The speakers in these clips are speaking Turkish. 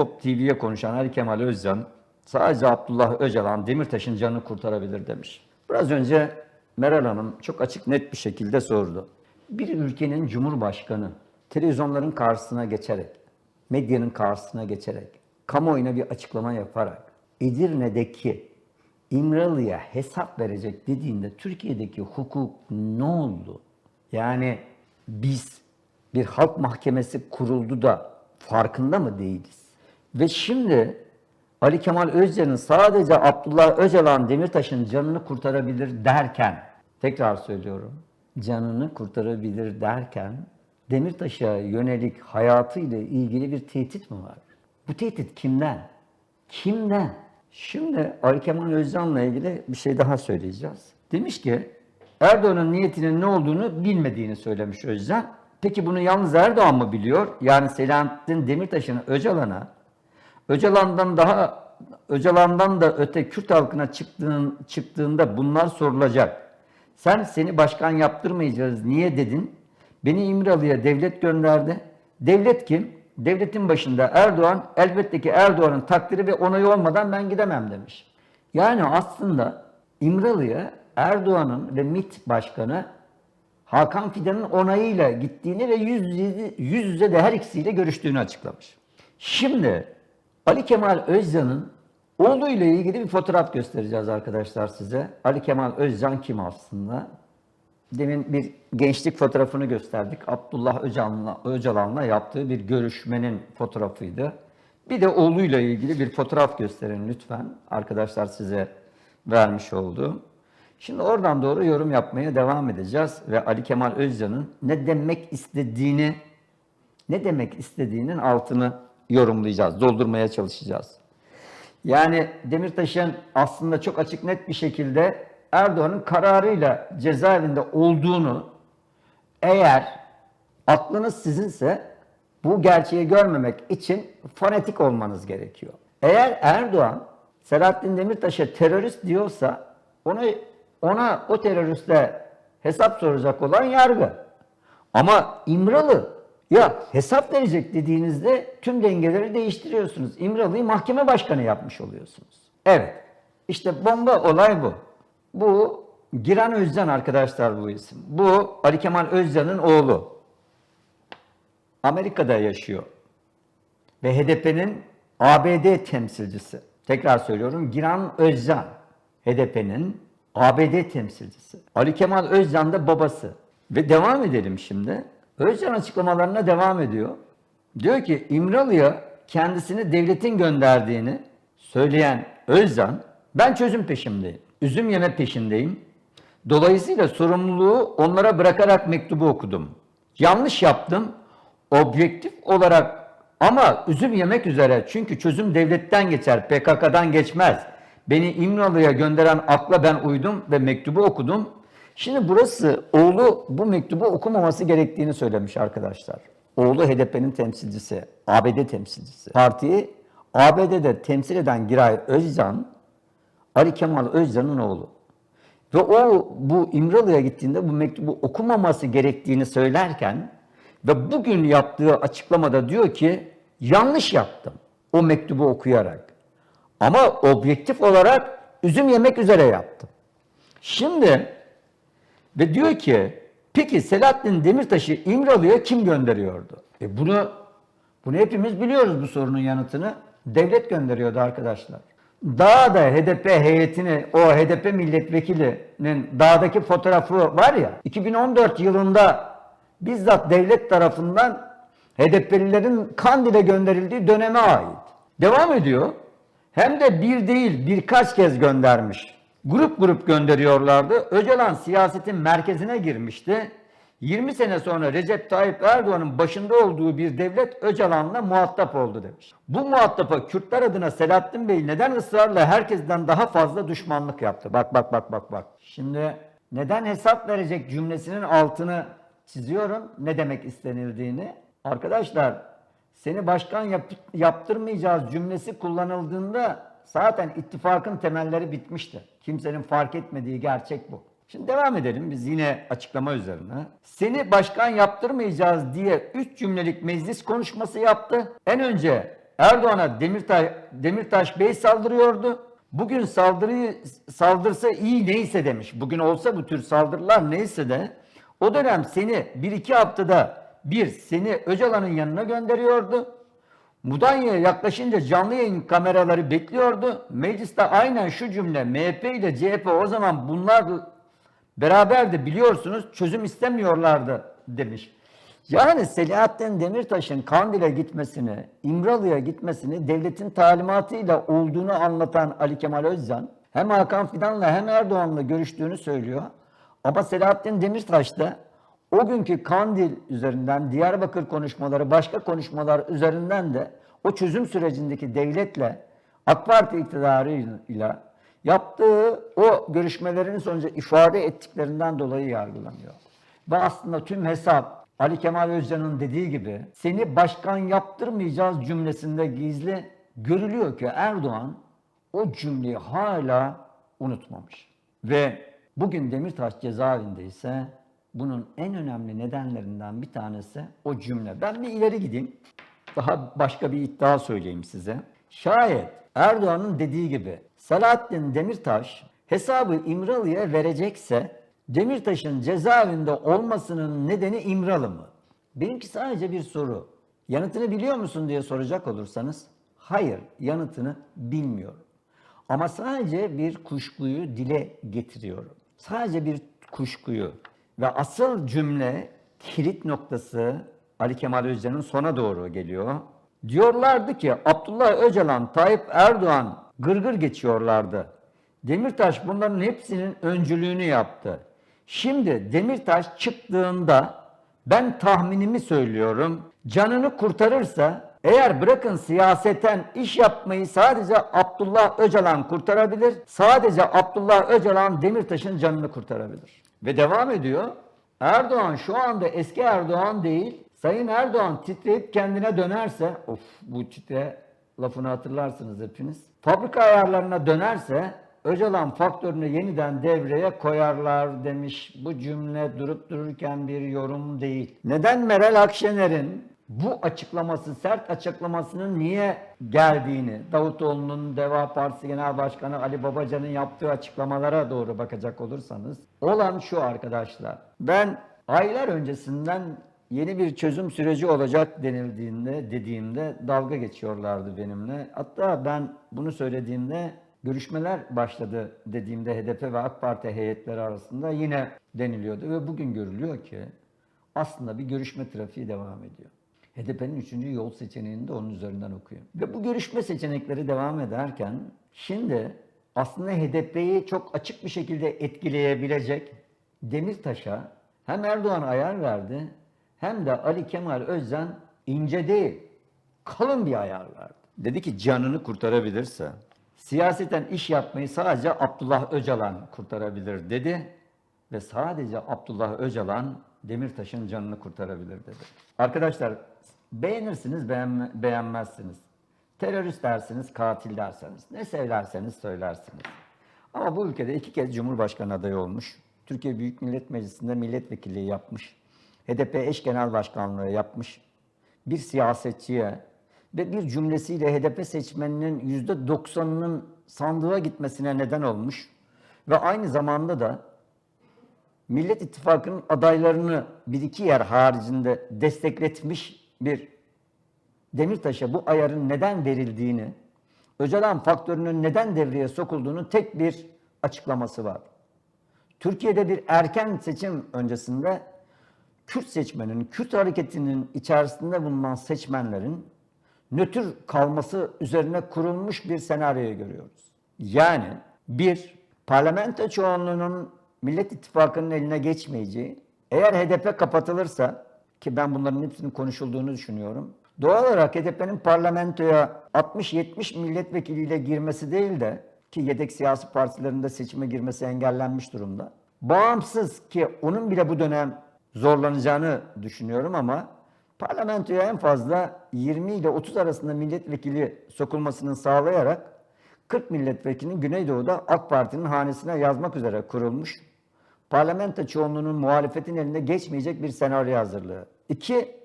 Teleskop TV'ye konuşan Ali Kemal Özcan sadece Abdullah Öcalan Demirtaş'ın canını kurtarabilir demiş. Biraz önce Meral Hanım çok açık net bir şekilde sordu. Bir ülkenin cumhurbaşkanı televizyonların karşısına geçerek, medyanın karşısına geçerek, kamuoyuna bir açıklama yaparak Edirne'deki İmralı'ya hesap verecek dediğinde Türkiye'deki hukuk ne oldu? Yani biz bir halk mahkemesi kuruldu da farkında mı değiliz? Ve şimdi Ali Kemal Özcan'ın sadece Abdullah Öcalan Demirtaş'ın canını kurtarabilir derken, tekrar söylüyorum, canını kurtarabilir derken Demirtaş'a yönelik hayatıyla ilgili bir tehdit mi var? Bu tehdit kimden? Kimden? Şimdi Ali Kemal Özcan'la ilgili bir şey daha söyleyeceğiz. Demiş ki Erdoğan'ın niyetinin ne olduğunu bilmediğini söylemiş Özcan. Peki bunu yalnız Erdoğan mı biliyor? Yani Selahattin Demirtaş'ın Öcalan'a Öcalan'dan daha Öcalan'dan da öte Kürt halkına çıktığın, çıktığında bunlar sorulacak. Sen seni başkan yaptırmayacağız niye dedin? Beni İmralı'ya devlet gönderdi. Devlet kim? Devletin başında Erdoğan, elbette ki Erdoğan'ın takdiri ve onayı olmadan ben gidemem demiş. Yani aslında İmralı'ya Erdoğan'ın ve MİT Başkanı Hakan Fidan'ın onayıyla gittiğini ve yüz yüze, yüz yüze de her ikisiyle görüştüğünü açıklamış. Şimdi Ali Kemal Özcan'ın oğluyla ilgili bir fotoğraf göstereceğiz arkadaşlar size. Ali Kemal Özcan kim aslında? Demin bir gençlik fotoğrafını gösterdik. Abdullah Öcalan'la, Öcalan'la yaptığı bir görüşmenin fotoğrafıydı. Bir de oğluyla ilgili bir fotoğraf gösterin lütfen. Arkadaşlar size vermiş olduğum. Şimdi oradan doğru yorum yapmaya devam edeceğiz ve Ali Kemal Özcan'ın ne demek istediğini ne demek istediğinin altını yorumlayacağız, doldurmaya çalışacağız. Yani Demirtaş'ın aslında çok açık net bir şekilde Erdoğan'ın kararıyla cezaevinde olduğunu eğer aklınız sizinse bu gerçeği görmemek için fanatik olmanız gerekiyor. Eğer Erdoğan Selahattin Demirtaş'a terörist diyorsa ona ona o teröristle hesap soracak olan yargı. Ama İmralı ya hesap verecek dediğinizde tüm dengeleri değiştiriyorsunuz. İmralı'yı mahkeme başkanı yapmış oluyorsunuz. Evet. İşte bomba olay bu. Bu Giran Özcan arkadaşlar bu isim. Bu Ali Kemal Özcan'ın oğlu. Amerika'da yaşıyor. Ve HDP'nin ABD temsilcisi. Tekrar söylüyorum Giran Özcan. HDP'nin ABD temsilcisi. Ali Kemal Özcan da babası. Ve devam edelim şimdi. Özcan açıklamalarına devam ediyor. Diyor ki İmralı'ya kendisini devletin gönderdiğini söyleyen Özcan, ben çözüm peşindeyim. Üzüm yeme peşindeyim. Dolayısıyla sorumluluğu onlara bırakarak mektubu okudum. Yanlış yaptım. Objektif olarak ama üzüm yemek üzere çünkü çözüm devletten geçer, PKK'dan geçmez. Beni İmralı'ya gönderen akla ben uydum ve mektubu okudum. Şimdi burası oğlu bu mektubu okumaması gerektiğini söylemiş arkadaşlar. Oğlu HDP'nin temsilcisi, ABD temsilcisi. Partiyi ABD'de temsil eden Giray Özcan, Ali Kemal Özcan'ın oğlu. Ve o bu İmralı'ya gittiğinde bu mektubu okumaması gerektiğini söylerken ve bugün yaptığı açıklamada diyor ki yanlış yaptım o mektubu okuyarak. Ama objektif olarak üzüm yemek üzere yaptım. Şimdi ve diyor ki peki Selahattin Demirtaş'ı İmralı'ya kim gönderiyordu? E bunu bunu hepimiz biliyoruz bu sorunun yanıtını. Devlet gönderiyordu arkadaşlar. Dağda HDP heyetini, o HDP milletvekilinin dağdaki fotoğrafı var ya, 2014 yılında bizzat devlet tarafından HDP'lilerin Kandil'e gönderildiği döneme ait. Devam ediyor. Hem de bir değil birkaç kez göndermiş. Grup grup gönderiyorlardı. Öcalan siyasetin merkezine girmişti. 20 sene sonra Recep Tayyip Erdoğan'ın başında olduğu bir devlet Öcalan'la muhatap oldu demiş. Bu muhatapa Kürtler adına Selahattin Bey neden ısrarla herkesten daha fazla düşmanlık yaptı? Bak bak bak bak bak. Şimdi neden hesap verecek cümlesinin altını çiziyorum ne demek istenildiğini. Arkadaşlar seni başkan yap- yaptırmayacağız cümlesi kullanıldığında zaten ittifakın temelleri bitmişti. Kimsenin fark etmediği gerçek bu. Şimdi devam edelim biz yine açıklama üzerine. Seni başkan yaptırmayacağız diye 3 cümlelik meclis konuşması yaptı. En önce Erdoğan'a Demirtaş, Demirtaş Bey saldırıyordu. Bugün saldırıyı saldırsa iyi neyse demiş. Bugün olsa bu tür saldırılar neyse de o dönem seni bir iki haftada bir seni Öcalan'ın yanına gönderiyordu. Mudanya'ya yaklaşınca canlı yayın kameraları bekliyordu. Mecliste aynen şu cümle MHP ile CHP o zaman bunlar beraber de biliyorsunuz çözüm istemiyorlardı demiş. Yani Selahattin Demirtaş'ın Kandil'e gitmesini, İmralı'ya gitmesini devletin talimatıyla olduğunu anlatan Ali Kemal Özcan hem Hakan Fidan'la hem Erdoğan'la görüştüğünü söylüyor. Ama Selahattin Demirtaş da o günkü Kandil üzerinden, Diyarbakır konuşmaları, başka konuşmalar üzerinden de o çözüm sürecindeki devletle, AK Parti iktidarıyla yaptığı o görüşmelerin sonucu ifade ettiklerinden dolayı yargılanıyor. Ve aslında tüm hesap Ali Kemal Özcan'ın dediği gibi seni başkan yaptırmayacağız cümlesinde gizli görülüyor ki Erdoğan o cümleyi hala unutmamış. Ve bugün Demirtaş cezaevinde ise bunun en önemli nedenlerinden bir tanesi o cümle. Ben bir ileri gideyim. Daha başka bir iddia söyleyeyim size. Şayet Erdoğan'ın dediği gibi Selahattin Demirtaş hesabı İmralı'ya verecekse Demirtaş'ın cezaevinde olmasının nedeni İmralı mı? Benimki sadece bir soru. Yanıtını biliyor musun diye soracak olursanız hayır yanıtını bilmiyorum. Ama sadece bir kuşkuyu dile getiriyorum. Sadece bir kuşkuyu ve asıl cümle kilit noktası Ali Kemal Özcan'ın sona doğru geliyor. Diyorlardı ki Abdullah Öcalan, Tayyip Erdoğan gırgır geçiyorlardı. Demirtaş bunların hepsinin öncülüğünü yaptı. Şimdi Demirtaş çıktığında ben tahminimi söylüyorum. Canını kurtarırsa eğer bırakın siyaseten iş yapmayı sadece Abdullah Öcalan kurtarabilir. Sadece Abdullah Öcalan Demirtaş'ın canını kurtarabilir. Ve devam ediyor. Erdoğan şu anda eski Erdoğan değil. Sayın Erdoğan titreyip kendine dönerse, of bu titre lafını hatırlarsınız hepiniz. Fabrika ayarlarına dönerse Öcalan faktörünü yeniden devreye koyarlar demiş. Bu cümle durup dururken bir yorum değil. Neden Meral Akşener'in bu açıklaması, sert açıklamasının niye geldiğini, Davutoğlu'nun Deva Partisi Genel Başkanı Ali Babacan'ın yaptığı açıklamalara doğru bakacak olursanız, olan şu arkadaşlar. Ben aylar öncesinden yeni bir çözüm süreci olacak denildiğinde, dediğimde dalga geçiyorlardı benimle. Hatta ben bunu söylediğimde görüşmeler başladı dediğimde HDP ve AK Parti heyetleri arasında yine deniliyordu ve bugün görülüyor ki aslında bir görüşme trafiği devam ediyor. HDP'nin üçüncü yol seçeneğini de onun üzerinden okuyor. Ve bu görüşme seçenekleri devam ederken şimdi aslında HDP'yi çok açık bir şekilde etkileyebilecek Demirtaş'a hem Erdoğan ayar verdi hem de Ali Kemal Özden ince değil kalın bir ayar verdi. Dedi ki canını kurtarabilirse siyaseten iş yapmayı sadece Abdullah Öcalan kurtarabilir dedi ve sadece Abdullah Öcalan Demirtaş'ın canını kurtarabilir dedi. Arkadaşlar beğenirsiniz beğenme, beğenmezsiniz. Terörist dersiniz, katil derseniz. Ne söylerseniz söylersiniz. Ama bu ülkede iki kez Cumhurbaşkanı adayı olmuş. Türkiye Büyük Millet Meclisi'nde milletvekilliği yapmış. HDP eş genel başkanlığı yapmış. Bir siyasetçiye ve bir cümlesiyle HDP seçmeninin yüzde doksanının sandığa gitmesine neden olmuş. Ve aynı zamanda da Millet İttifakı'nın adaylarını bir iki yer haricinde destekletmiş bir Demirtaş'a bu ayarın neden verildiğini, Öcalan faktörünün neden devreye sokulduğunu tek bir açıklaması var. Türkiye'de bir erken seçim öncesinde Kürt seçmenin, Kürt hareketinin içerisinde bulunan seçmenlerin nötr kalması üzerine kurulmuş bir senaryoyu görüyoruz. Yani bir, parlamento çoğunluğunun Millet İttifakı'nın eline geçmeyeceği, eğer HDP kapatılırsa, ki ben bunların hepsinin konuşulduğunu düşünüyorum, doğal olarak HDP'nin parlamentoya 60-70 milletvekiliyle girmesi değil de, ki yedek siyasi partilerinde seçime girmesi engellenmiş durumda, bağımsız ki onun bile bu dönem zorlanacağını düşünüyorum ama parlamentoya en fazla 20 ile 30 arasında milletvekili sokulmasını sağlayarak 40 milletvekilinin Güneydoğu'da AK Parti'nin hanesine yazmak üzere kurulmuş. Parlamento çoğunluğunun muhalefetin eline geçmeyecek bir senaryo hazırlığı. İki,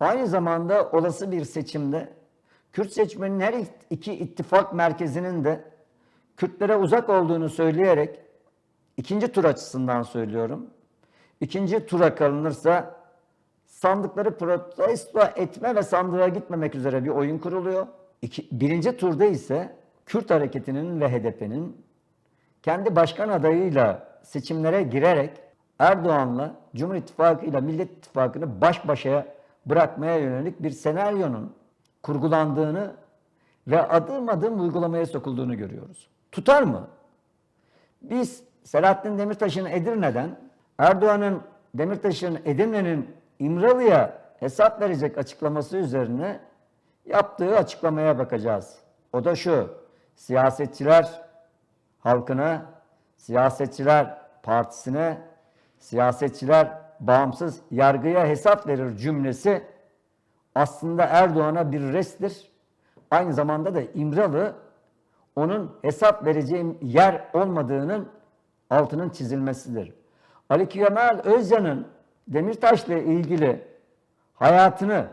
aynı zamanda olası bir seçimde Kürt seçmenin her iki ittifak merkezinin de Kürtlere uzak olduğunu söyleyerek ikinci tur açısından söylüyorum. İkinci tura kalınırsa sandıkları protesto etme ve sandığa gitmemek üzere bir oyun kuruluyor. İki, birinci turda ise Kürt hareketinin ve HDP'nin kendi başkan adayıyla seçimlere girerek Erdoğan'la Cumhur İttifakı ile Millet İttifakı'nı baş başa bırakmaya yönelik bir senaryonun kurgulandığını ve adım adım uygulamaya sokulduğunu görüyoruz. Tutar mı? Biz Selahattin Demirtaş'ın Edirne'den, Erdoğan'ın Demirtaş'ın Edirne'nin İmralı'ya hesap verecek açıklaması üzerine yaptığı açıklamaya bakacağız. O da şu, siyasetçiler halkına, siyasetçiler partisine, siyasetçiler bağımsız yargıya hesap verir cümlesi aslında Erdoğan'a bir resttir. Aynı zamanda da İmralı onun hesap vereceğim yer olmadığının altının çizilmesidir. Ali Kemal Özcan'ın Demirtaş'la ilgili hayatını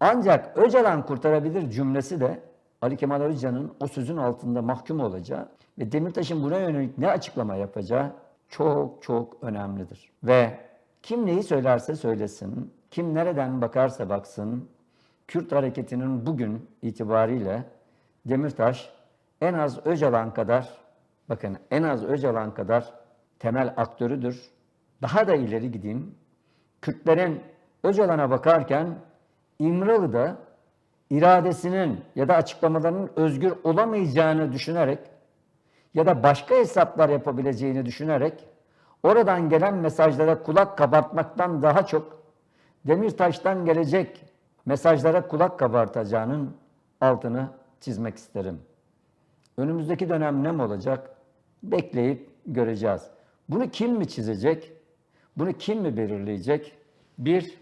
ancak Öcalan kurtarabilir cümlesi de Ali Kemal Özcan'ın o sözün altında mahkum olacağı ve Demirtaş'ın buna yönelik ne açıklama yapacağı çok çok önemlidir. Ve kim neyi söylerse söylesin, kim nereden bakarsa baksın, Kürt hareketinin bugün itibariyle Demirtaş en az Öcalan kadar, bakın en az Öcalan kadar temel aktörüdür. Daha da ileri gideyim. Kürtlerin Öcalan'a bakarken İmralı'da iradesinin ya da açıklamalarının özgür olamayacağını düşünerek ya da başka hesaplar yapabileceğini düşünerek oradan gelen mesajlara kulak kabartmaktan daha çok Demirtaş'tan gelecek mesajlara kulak kabartacağının altını çizmek isterim. Önümüzdeki dönem ne mi olacak? Bekleyip göreceğiz. Bunu kim mi çizecek? Bunu kim mi belirleyecek? Bir,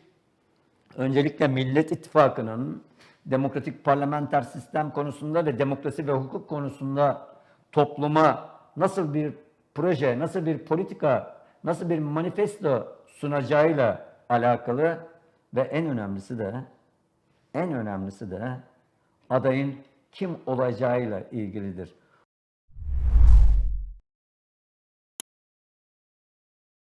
öncelikle Millet İttifakı'nın demokratik parlamenter sistem konusunda ve demokrasi ve hukuk konusunda topluma nasıl bir proje, nasıl bir politika, nasıl bir manifesto sunacağıyla alakalı ve en önemlisi de en önemlisi de adayın kim olacağıyla ilgilidir.